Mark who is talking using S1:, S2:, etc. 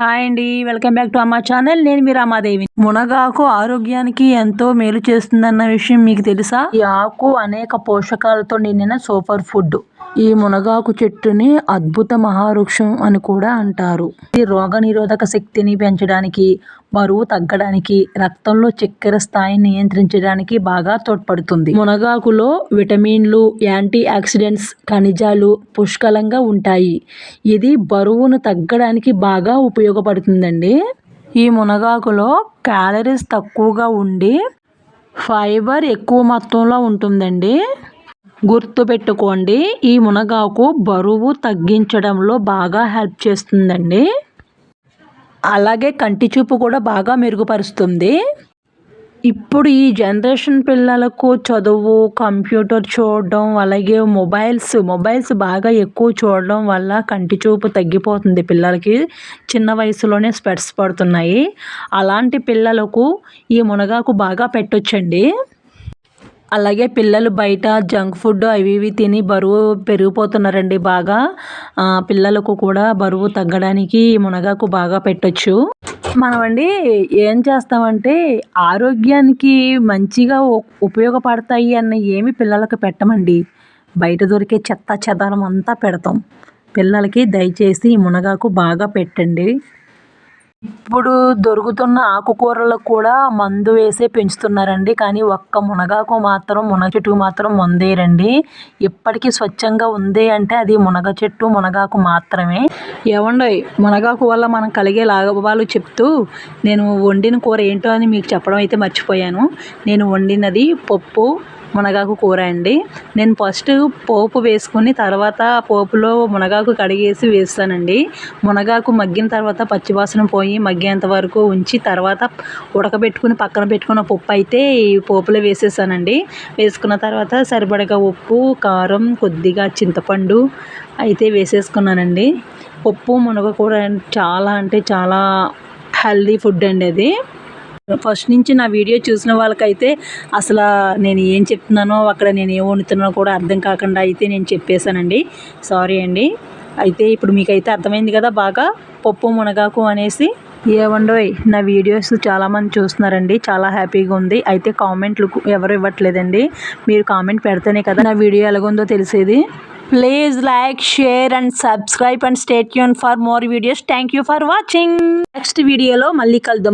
S1: Hi అండి welcome back to Amma channel. నేను మీ రామాదేవి. మునగాకు ఆరోగ్యానికి ఎంతో మేలు చేస్తుందన్న విషయం మీకు తెలుసా? ఈ ఆకు అనేక పోషకాలతో నిండిన సూపర్ ఫుడ్. ఈ మునగాకు చెట్టుని అద్భుత మహావృక్షం అని కూడా అంటారు. ఇది రోగనిరోధక శక్తిని పెంచడానికి బరువు తగ్గడానికి రక్తంలో చక్కెర స్థాయిని నియంత్రించడానికి బాగా తోడ్పడుతుంది. మునగాకులో విటమిన్లు యాంటీ ఆక్సిడెంట్స్ ఖనిజాలు పుష్కలంగా ఉంటాయి. ఇది బరువును తగ్గడానికి బాగా ఉపయోగపడుతుందండి. ఈ మునగాకులో క్యాలరీస్ తక్కువగా ఉండి ఫైబర్ ఎక్కువ మొత్తంలో ఉంటుందండి. గుర్తుపెట్టుకోండి ఈ మునగాకు బరువు తగ్గించడంలో బాగా హెల్ప్ చేస్తుందండి. అలాగే కంటి చూపు కూడా బాగా మెరుగుపరుస్తుంది. ఇప్పుడు ఈ జనరేషన్ పిల్లలకు చదువు కంప్యూటర్ చూడడం అలాగే మొబైల్స్ మొబైల్స్ బాగా ఎక్కువ చూడడం వల్ల కంటి చూపు తగ్గిపోతుంది పిల్లలకి. చిన్న వయసులోనే స్పెట్స్ పడుతున్నాయి. అలాంటి పిల్లలకు ఈ మునగాకు బాగా పెట్టొచ్చండి. అలాగే పిల్లలు బయట జంక్ ఫుడ్ అవి ఇవి తిని బరువు పెరిగిపోతున్నారండి బాగా. పిల్లలకు కూడా బరువు తగ్గడానికి మునగాకు బాగా పెట్టచ్చు. మనమండి ఏం చేస్తామంటే ఆరోగ్యానికి మంచిగా ఉపయోగపడతాయి అన్న ఏమి పిల్లలకు పెట్టమండి. బయట దొరికే చెత్త చెదారం అంతా పెడతాం. పిల్లలకి దయచేసి మునగాకు బాగా పెట్టండి. ఇప్పుడు దొరుకుతున్న ఆకుకూరలకు కూడా మందు వేసే పెంచుతున్నారండి. కానీ ఒక్క మునగాకు మాత్రం మునగ చెట్టుకు మాత్రం మందేరండి ఇప్పటికీ స్వచ్ఛంగా ఉంది అంటే అది మునగ చెట్టు మునగాకు మాత్రమే. ఏమండోయ్ మునగాకు వల్ల మనం కలిగే లాభాలు చెప్తూ నేను వండిన కూర ఏంటో అని మీకు చెప్పడం అయితే మర్చిపోయాను. నేను వండినది పప్పు మునగాకు కూర అండి. నేను ఫస్ట్ పోపు వేసుకుని తర్వాత పోపులో మునగాకు కడిగేసి వేస్తానండి. మునగాకు మగ్గిన తర్వాత పచ్చివాసన పోయి మగ్గేంత వరకు ఉంచి తర్వాత ఉడకబెట్టుకుని పక్కన పెట్టుకున్న పప్పు అయితే ఈ పోపులో వేసేసానండి. వేసుకున్న తర్వాత సరిపడగా ఉప్పు కారం కొద్దిగా చింతపండు అయితే వేసేసుకున్నానండి. పప్పు మునగ కూర చాలా అంటే చాలా హెల్దీ ఫుడ్ అండి అది. ఫస్ట్ నుంచి నా వీడియో చూసిన వాళ్ళకైతే అసలు నేను ఏం చెప్తున్నానో అక్కడ నేను ఏం వండుతున్నానో కూడా అర్థం కాకుండా అయితే నేను చెప్పేశానండి. సారీ అండి. అయితే ఇప్పుడు మీకైతే అర్థమైంది కదా బాగా? పప్పు మునగాకు అనేసి. ఏమండోయ్ నా వీడియోస్ చాలామంది చూస్తున్నారండి. చాలా హ్యాపీగా ఉంది. అయితే కామెంట్లు ఎవరు ఇవ్వట్లేదండి. మీరు కామెంట్ పెడితేనే కదా నా వీడియో ఎలాగుందో తెలిసేది. Please like share and subscribe and stay Yoon for more videos thank you for watching next వీడియోలో మళ్ళీ కలుద్దాం.